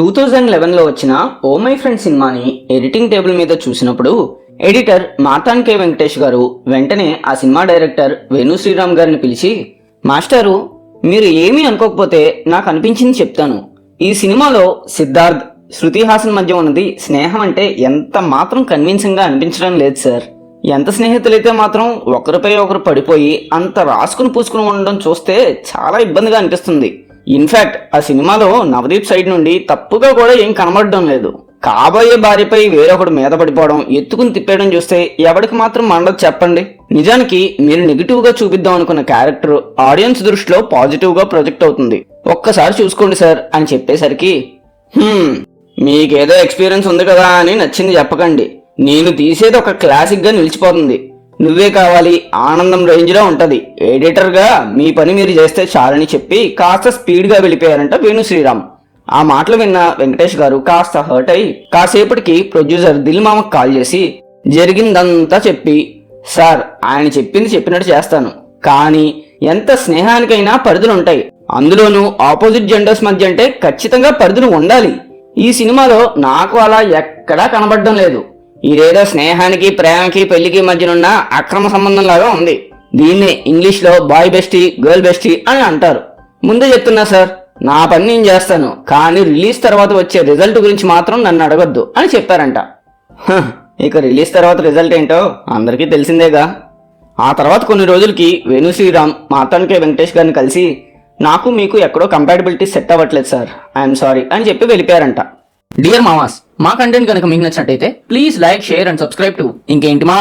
Two thousand లెవెన్లో వచ్చిన oh my friend సినిమాని ఎడిటింగ్ టేబుల్ మీద చూసినప్పుడు ఎడిటర్ మాతాన్ కే వెంకటేష్ గారు వెంటనే ఆ సినిమా డైరెక్టర్ వేణు శ్రీరామ్ గారిని పిలిచి మాస్టారు మీరు ఏమీ అనుకోకపోతే నాకు అనిపించింది చెప్తాను. ఈ సినిమాలో సిద్ధార్థ్ శృతి హాసన్ మధ్య ఉన్నది స్నేహం అంటే ఎంత మాత్రం కన్విన్సింగ్గా అనిపించడం లేదు సార్. ఎంత స్నేహితులైతే మాత్రం ఒకరిపై ఒకరు పడిపోయి అంత రాసుకుని పూసుకుని ఉండడం చూస్తే చాలా ఇబ్బందిగా అనిపిస్తుంది. ఇన్ఫాక్ట్ ఆ సినిమాలో నవదీప్ సైడ్ నుండి తప్పుగా కూడా ఏం కనబడడం లేదు. కాబోయే భార్యపై వేరొకడు మీద పడిపోవడం ఎత్తుకుని తిప్పేయడం చూస్తే ఎవరికి మాత్రం మండదు చెప్పండి. నిజానికి మీరు నెగిటివ్గా చూపిద్దాం అనుకున్న క్యారెక్టర్ ఆడియన్స్ దృష్టిలో పాజిటివ్గా ప్రొజెక్ట్ అవుతుంది. ఒక్కసారి చూసుకోండి సార్ అని చెప్పేసరికి మీకేదో ఎక్స్పీరియన్స్ ఉంది కదా అని నచ్చింది చెప్పకండి. నేను తీసేది ఒక క్లాసిక్గా నిలిచిపోతుంది. నువ్వే కావాలి. ఆనందం రేంజ్లో ఉంటుంది. ఎడిటర్గా మీ పని మీరు చేస్తే చాలని చెప్పి కాస్త స్పీడ్గా వెళ్ళిపోయారంట వేణు శ్రీరామ్. ఆ మాటలు విన్న వెంకటేష్ గారు కాస్త హర్ట్ అయి కాసేపటికి ప్రొడ్యూసర్ దిల్ మామకు కాల్ చేసి జరిగిందంతా చెప్పి సార్ ఆయన చెప్పింది చెప్పినట్టు చేస్తాను. కానీ ఎంత స్నేహానికైనా పరిధులు ఉంటాయి. అందులోనూ ఆపోజిట్ జెండర్స్ మధ్య అంటే ఖచ్చితంగా పరిధులు ఉండాలి. ఈ సినిమాలో నాకు అలా ఎక్కడా కనబడడం లేదు. ఇదేదో స్నేహానికి ప్రేమకి పెళ్ళికి మధ్యనున్న అక్రమ సంబంధం లాగా ఉంది. దీన్నే ఇంగ్లీష్లో బాయ్ బెస్టీ గర్ల్ బెస్టీ అని అంటారు. ముందే చెప్తున్నా సార్ నా పని నేను చేస్తాను కానీ రిలీజ్ తర్వాత వచ్చే రిజల్ట్ గురించి మాత్రం నన్ను అడగొద్దు అని చెప్పారంట. హ, ఇక రిలీజ్ తర్వాత రిజల్ట్ ఏంటో అందరికీ తెలిసిందేగా. ఆ తర్వాత కొన్ని రోజులకి వేణు శ్రీరామ్ మాతానికే వెంకటేష్ గారిని కలిసి నాకు మీకు ఎక్కడో కంపాటబిలిటీ సెట్ అవ్వట్లేదు సార్ ఐఎమ్ సారీ అని చెప్పి వెళ్ళిపోయారంట. డియర్ మామాస్ మా కంటెంట్ కనుక మీకు నచ్చినట్టయితే please like share and subscribe to ఇంకేంటి మా